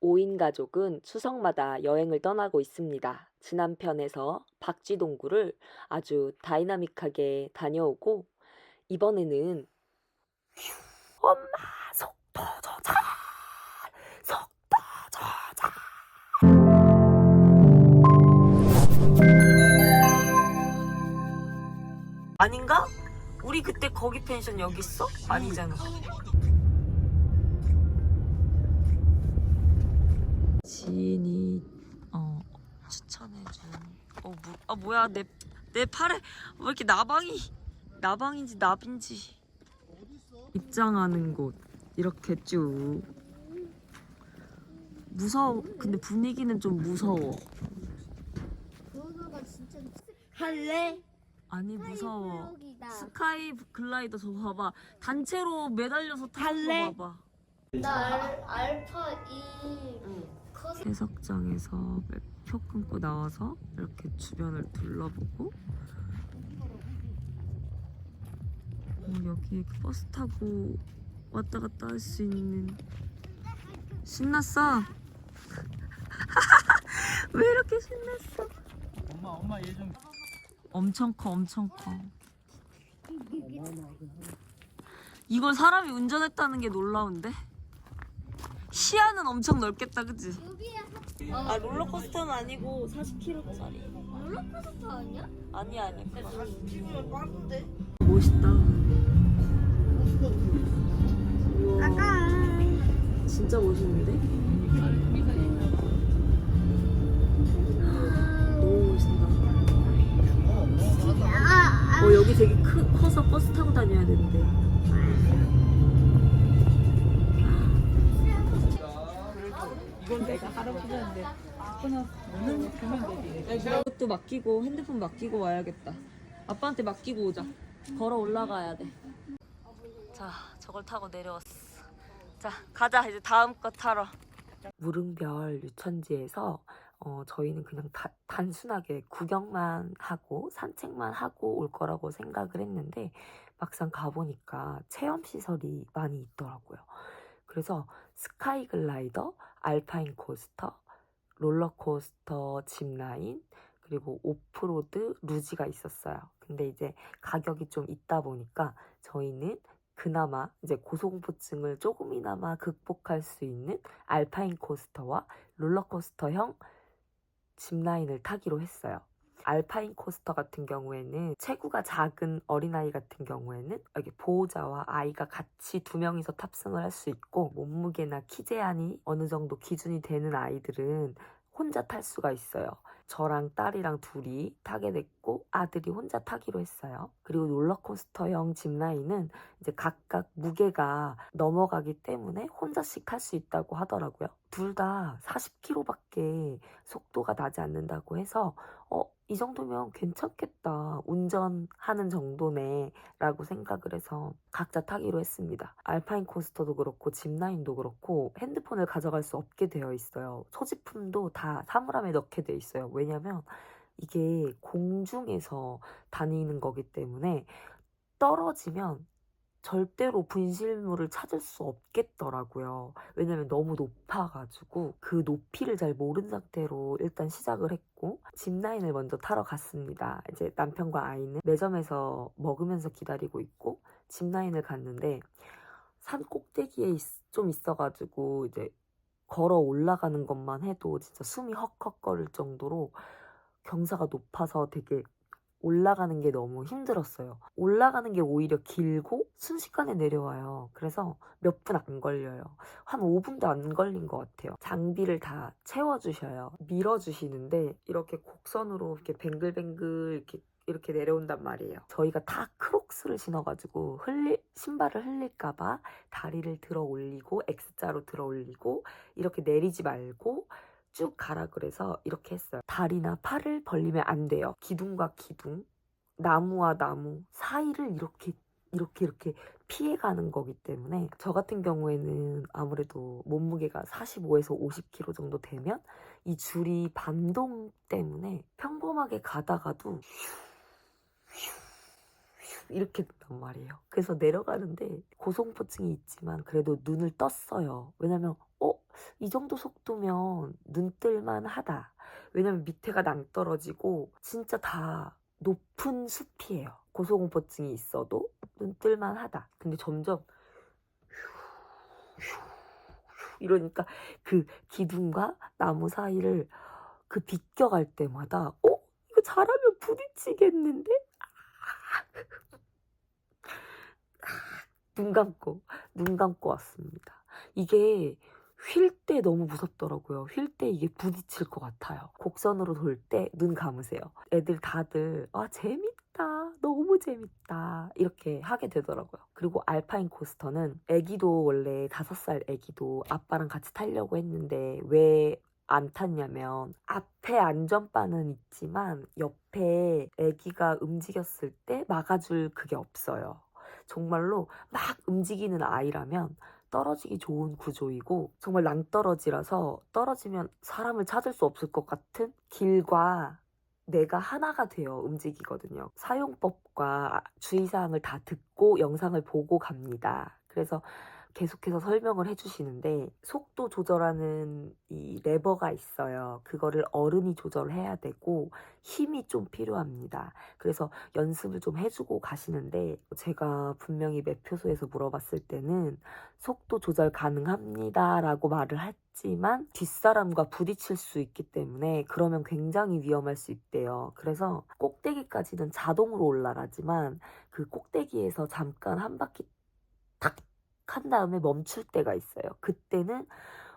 5인 가족은 추석마다 여행을 떠나고 있습니다. 지난 편에서 박쥐동굴을 아주 다이나믹하게 다녀오고 이번에는 엄마 속도 조절 속도 조절 아닌가? 우리 그때 거기 펜션 여기 있어? 아니잖아. 지인이 어 추천해준. 어 뭐, 아 뭐야 내 내 팔에 왜 이렇게 나방이 나방인지 나빈지 입장하는 곳. 이렇게 쭉. 무서워. 근데 분위기는 좀 무서워. 그거가 진짜 할래? 아니 무서워. 블록이다. 스카이 글라이더 저 봐봐. 단체로 매달려서 타는 할래? 거 봐봐. 나 알, 알파 2 커스 해석장에서 표 끊고 나와서 이렇게 주변을 둘러보고 어, 여기 그 버스 타고 왔다 갔다 할 수 있는. 신났어? 왜 이렇게 신났어? 엄마 엄마 얘 좀. 엄청 커 엄청 커. 이걸 사람이 운전했다는 게 놀라운데 시야는 엄청 넓겠다 그치? 여기에 아 롤러코스터는 아니고 40km짜리. 롤러코스터 아니야? 아니야 아니야 찍으면 빠른데 멋있다. 아까. 진짜 멋있는데? 너무 멋있다. 아, 어 여기 되게 크, 커서 버스 타고 다녀야 되는데 이건 내가 할아버지한테 끊어 너는 주면 되지. 이것도 맡기고 핸드폰 맡기고 와야겠다. 아빠한테 맡기고 오자. 걸어 올라가야 돼 자 저걸 타고 내려왔어. 자 가자. 이제 다음 거 타러. 무릉별 유천지에서 어, 저희는 그냥 다- 단순하게 구경만 하고 산책만 하고 올 거라고 생각을 했는데 막상 가보니까 체험 시설이 많이 있더라고요. 그래서 스카이 글라이더, 알파인 코스터, 롤러코스터, 짚라인, 그리고 오프로드, 루지가 있었어요. 근데 이제 가격이 좀 있다 보니까 저희는 그나마 이제 고소공포증을 조금이나마 극복할 수 있는 알파인 코스터와 롤러코스터형 짚라인을 타기로 했어요. 알파인 코스터 같은 경우에는 체구가 작은 어린아이 같은 경우에는 여기 보호자와 아이가 같이 두 명이서 탑승을 할 수 있고 몸무게나 키 제한이 어느 정도 기준이 되는 아이들은 혼자 탈 수가 있어요. 저랑 딸이랑 둘이 타게 됐고 아들이 혼자 타기로 했어요. 그리고 롤러코스터형 짚라인은 이제 각각 무게가 넘어가기 때문에 혼자씩 탈 수 있다고 하더라고요. 둘 다 40km밖에 속도가 나지 않는다고 해서 어, 이 정도면 괜찮겠다. 운전하는 정도네. 라고 생각을 해서 각자 타기로 했습니다. 알파인 코스터도 그렇고 짚라인도 그렇고 핸드폰을 가져갈 수 없게 되어 있어요. 소지품도 다 사물함에 넣게 돼 있어요. 왜냐면 이게 공중에서 다니는 거기 때문에 떨어지면 절대로 분실물을 찾을 수 없겠더라고요. 왜냐면 너무 높아가지고 그 높이를 잘 모른 상태로 일단 시작을 했고 짚라인을 먼저 타러 갔습니다. 이제 남편과 아이는 매점에서 먹으면서 기다리고 있고 짚라인을 갔는데 산 꼭대기에 있- 좀 있어가지고 이제 걸어 올라가는 것만 해도 진짜 숨이 헉헉거릴 정도로 경사가 높아서 되게 올라가는 게 너무 힘들었어요. 올라가는 게 오히려 길고 순식간에 내려와요. 그래서 몇 분 안 걸려요. 한 5분도 안 걸린 것 같아요. 장비를 다 채워주셔요. 밀어주시는데 이렇게 곡선으로 이렇게 뱅글뱅글 이렇게 이렇게 내려온단 말이에요. 저희가 다 크록스를 신어가지고 흘릴 신발을 흘릴까봐 다리를 들어 올리고 X자로 들어 올리고 이렇게 내리지 말고 쭉 가라 그래서 이렇게 했어요. 다리나 팔을 벌리면 안 돼요. 기둥과 기둥, 나무와 나무 사이를 이렇게 이렇게 이렇게 피해가는 거기 때문에 저 같은 경우에는 아무래도 몸무게가 45에서 50kg 정도 되면 이 줄이 반동 때문에 평범하게 가다가도 이렇게 된단 말이에요. 그래서 내려가는데 고소공포증이 있지만 그래도 눈을 떴어요. 왜냐면 어 이 정도 속도면 눈 뜰만 하다. 왜냐면 밑에가 낭떠러지고 진짜 다 높은 숲이에요. 고소공포증이 있어도 눈 뜰만 하다. 근데 점점 이러니까 그 기둥과 나무 사이를 그 비껴갈 때마다 어? 이거 잘하면 부딪히겠는데? 눈 감고 눈 감고 왔습니다. 이게 휠 때 너무 무섭더라고요. 휠 때 이게 부딪힐 것 같아요. 곡선으로 돌 때 눈 감으세요. 애들 다들 아 재밌다. 너무 재밌다. 이렇게 하게 되더라고요. 그리고 알파인 코스터는 애기도 원래 다섯 살 애기도 아빠랑 같이 타려고 했는데 왜안 탔냐면 앞에 안전바는 있지만 옆에 애기가 움직였을 때 막아줄 그게 없어요. 정말로 막 움직이는 아이라면 떨어지기 좋은 구조이고 정말 낭떠러지라서 떨어지면 사람을 찾을 수 없을 것 같은 길과 내가 하나가 되어 움직이거든요. 사용법과 주의사항을 다 듣고 영상을 보고 갑니다. 그래서 계속해서 설명을 해주시는데 속도 조절하는 이 레버가 있어요. 그거를 어른이 조절해야 되고 힘이 좀 필요합니다. 그래서 연습을 좀 해주고 가시는데 제가 분명히 매표소에서 물어봤을 때는 속도 조절 가능합니다 라고 말을 했지만 뒷사람과 부딪힐 수 있기 때문에 그러면 굉장히 위험할 수 있대요. 그래서 꼭대기까지는 자동으로 올라가지만 그 꼭대기에서 잠깐 한 바퀴 탁 한 다음에 멈출 때가 있어요. 그때는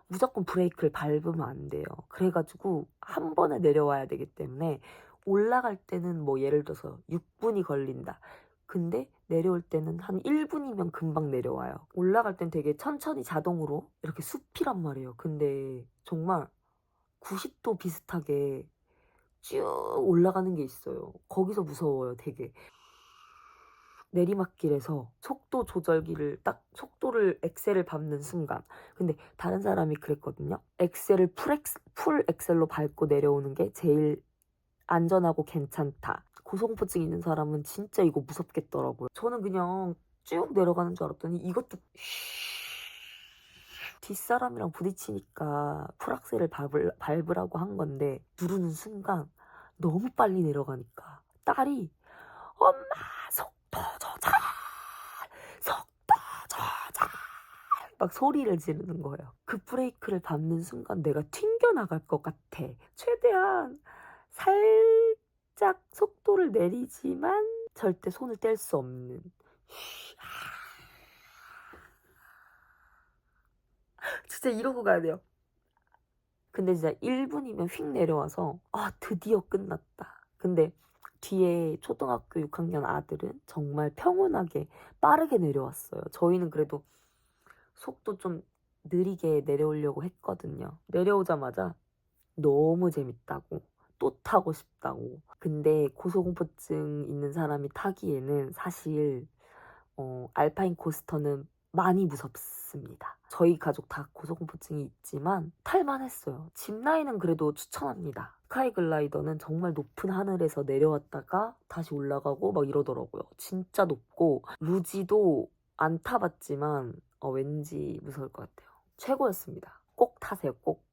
무조건 브레이크를 밟으면 안 돼요. 그래가지고 한 번에 내려와야 되기 때문에 올라갈 때는 뭐 예를 들어서 6분이 걸린다. 근데 내려올 때는 한 1분이면 금방 내려와요. 올라갈 땐 되게 천천히 자동으로 이렇게 숲이란 말이에요. 근데 정말 90도 비슷하게 쭉 올라가는 게 있어요. 거기서 무서워요, 되게. 내리막길에서 속도 조절기를 딱 속도를 엑셀을 밟는 순간. 근데 다른 사람이 그랬거든요. 엑셀을 풀, 엑스, 풀 엑셀로 밟고 내려오는 게 제일 안전하고 괜찮다. 고소공포증 있는 사람은 진짜 이거 무섭겠더라고요. 저는 그냥 쭉 내려가는 줄 알았더니 이것도 뒷사람이랑 부딪히니까 풀악셀을 밟을, 밟으라고 한 건데 누르는 순간 너무 빨리 내려가니까 딸이 엄마 속도 조절 속도 조절 막 소리를 지르는 거예요. 그 브레이크를 밟는 순간 내가 튕겨나갈 것 같아. 최대한 살짝 속도를 내리지만 절대 손을 뗄 수 없는. 진짜 이러고 가야 돼요. 근데 진짜 1분이면 휙 내려와서 아 드디어 끝났다. 근데 뒤에 초등학교 6학년 아들은 정말 평온하게 빠르게 내려왔어요. 저희는 그래도 속도 좀 느리게 내려오려고 했거든요. 내려오자마자 너무 재밌다고 또 타고 싶다고. 근데 고소공포증 있는 사람이 타기에는 사실 어, 알파인 코스터는 많이 무섭습니다. 저희 가족 다 고소공포증이 있지만 탈만했어요. 짚라인은 그래도 추천합니다. 스카이글라이더는 정말 높은 하늘에서 내려왔다가 다시 올라가고 막 이러더라고요. 진짜 높고 루지도 안 타봤지만 어, 왠지 무서울 것 같아요. 최고였습니다. 꼭 타세요. 꼭.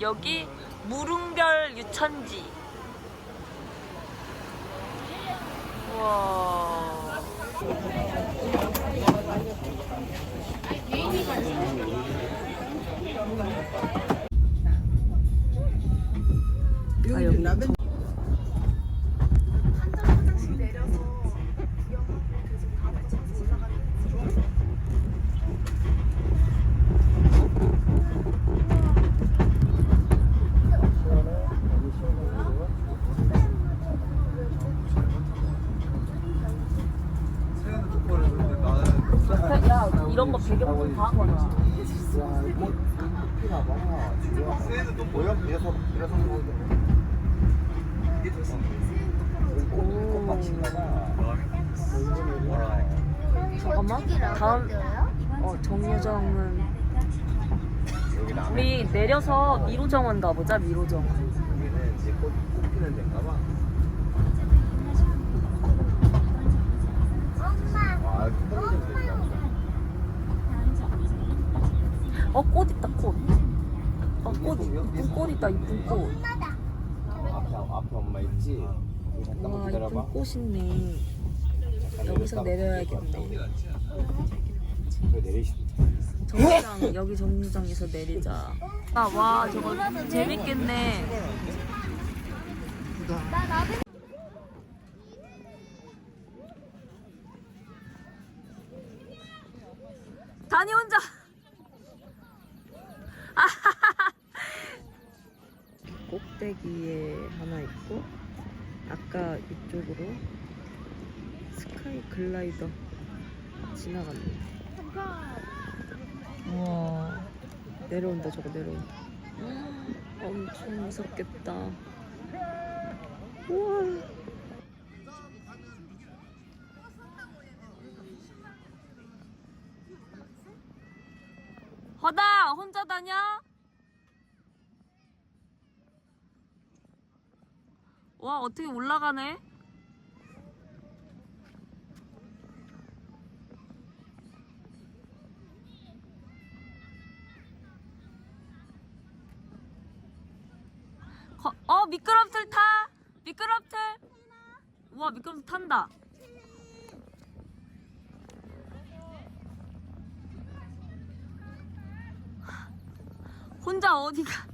여기 무릉별 유천지. 우와. 아, 여기 라벤 야, 거. 잠깐만. 다음 어 정유정은 우리 내려서 미로정원 가보자 미로정원. 어, 꽃 있다, 꽃. 어, 꽃, 이쁜 꽃 있다, 이쁜 꽃. 앞에 앞에 엄마 있지? 잠깐만 와, 기다려봐. 이쁜 꽃 있네. 여기서 내려야겠네. 내리시? 정류장, 여기 정류장에서 내리자. 아, 와, 저거 재밌겠네. 다니 혼자. 꼭대기에 하나 있고 아까 이쪽으로 스카이 글라이더 지나갔네. 우와 내려온다 저거 내려온다. 엄청 무섭겠다. 우와. 허다 혼자 다녀? 와 어떻게 올라가네? 거, 어 미끄럼틀 타. 미끄럼틀. 우와 미끄럼틀 탄다. 혼자 어디가?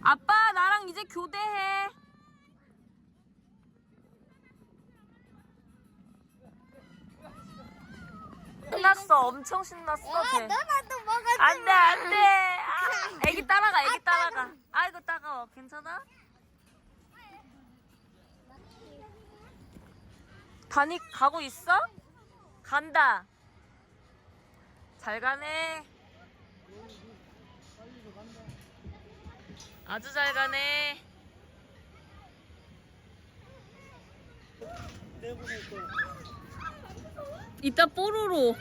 아빠 나랑 이제 교대해 신났어. 엄청 신났어. 쟤 너나도 먹어. 안돼 안돼. 아, 애기 따라가 애기 따라가. 아이고 따가워. 괜찮아? 다니 가고 있어? 간다. 잘 가네. 아주 잘 가네. 이따 뽀로로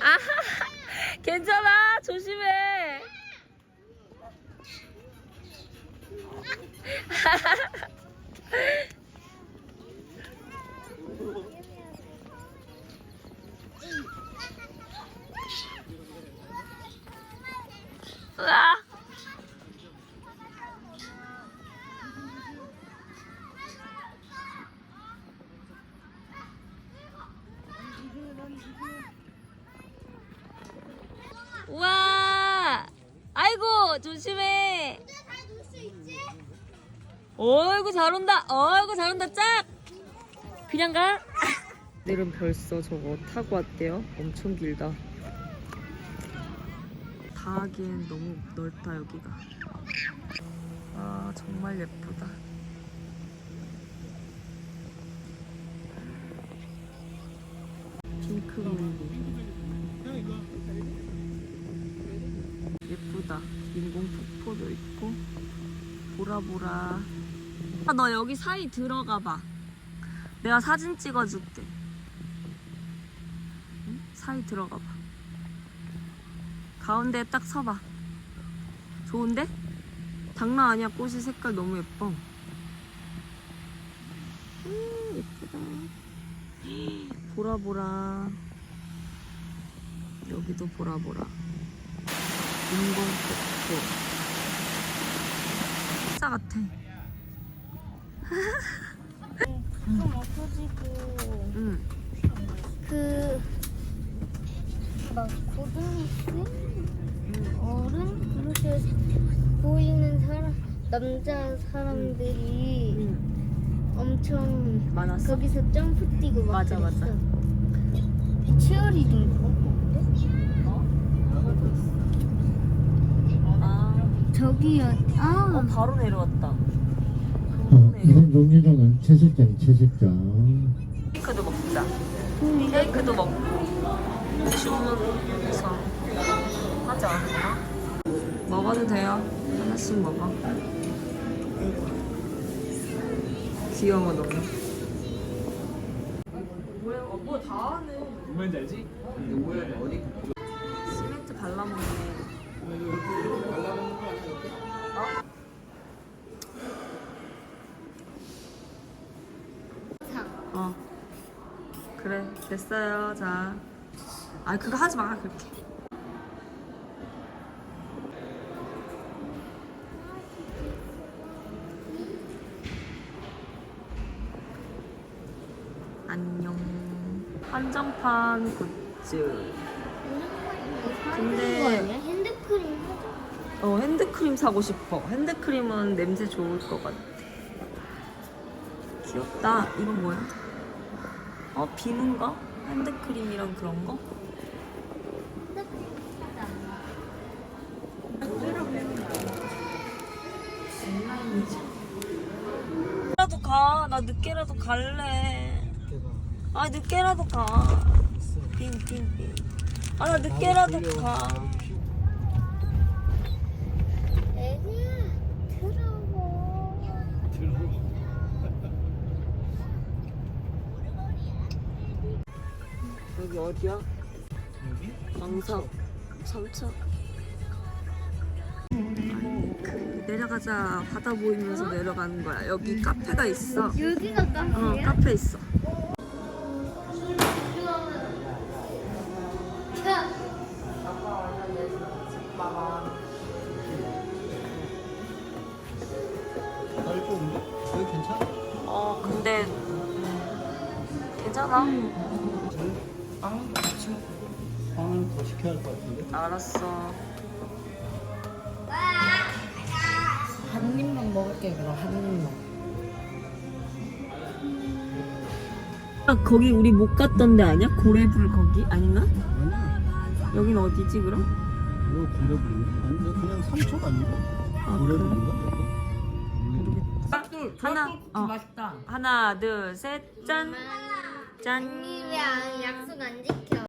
아하, 괜찮아. 조심해. 으아. 우와! 아이고, 조심해. 어이구, 잘 온다. 어이구, 잘 온다. 짝! 그냥 가. 내일은 벌써 저거 타고 왔대요. 엄청 길다. 다 하기엔 너무 넓다, 여기가. 아, 정말 예쁘다. 핑크 무 예쁘다. 인공 폭포도 있고 보라보라. 아, 너 여기 사이 들어가 봐. 내가 사진 찍어줄게. 응? 사이 들어가 봐. 가운데에 딱 서봐. 좋은데? 장난 아니야. 꽃이 색깔 너무 예뻐. 음, 예쁘다. 보라보라. 여기도 보라보라. 인공 폭포. 진짜 같아. 좀 없어지고 응. 그. 막 고등학생 어른 그렇게 보이는 사람 남자 사람들이 응. 엄청 많았어? 거기서 점프 뛰고 막 맞아, 그랬어. 맞아. 치어리딩 그런 건데? 아, 저기요. 어, 아, 바로 내려왔다. 어, 이번 종류로는 채식장, 채식장. 케이크도 먹자. 케이크도 먹고 주문해서 하지 않을까? 먹어도 돼요. 하나씩 먹어. 귀여워 너무. 뭐야? 뭐다 하네. 뭔지 알지? 시멘트 발라먹네. 그래, 됐어요. 자. 아, 그거 하지 마, 그렇게. 안녕. 한정판 굿즈. 근데-? 핸드크림. 어, 핸드크림 사고 싶어. 핸드크림은 냄새 좋을 것 같아. 귀엽다. 이건 뭐야? 어, 비누인가? 핸드크림이랑 그런 거? 늦게라도 가. 나 늦게라도 갈래. 아, 늦게라도 가. 빙빙빙. 아, 나 늦게라도 가. 애기야, 들어보. 여기 어디야? 여기? 왕석 3층 그 내려가자 바다 보이면서 내려가는 거야 여기 카페가 있어 여기가 어 카페야? 카페 있어 빵은 같이 먹고 빵은 더 시켜야 할 것 같은데? 알았어 한 입만 먹을게 그럼 한 입만. 아, 거기 우리 못 갔던 데 아니야? 고래불 거기? 아닌가? 아니야 여긴 어디지 그럼? 이거 고래불인가? 아니 그냥 삼척 아닌가? 아, 고래불인가? 하나 어. 맛있다. 하나 둘셋짠 짠. 언니 왜 약속 안 지켜?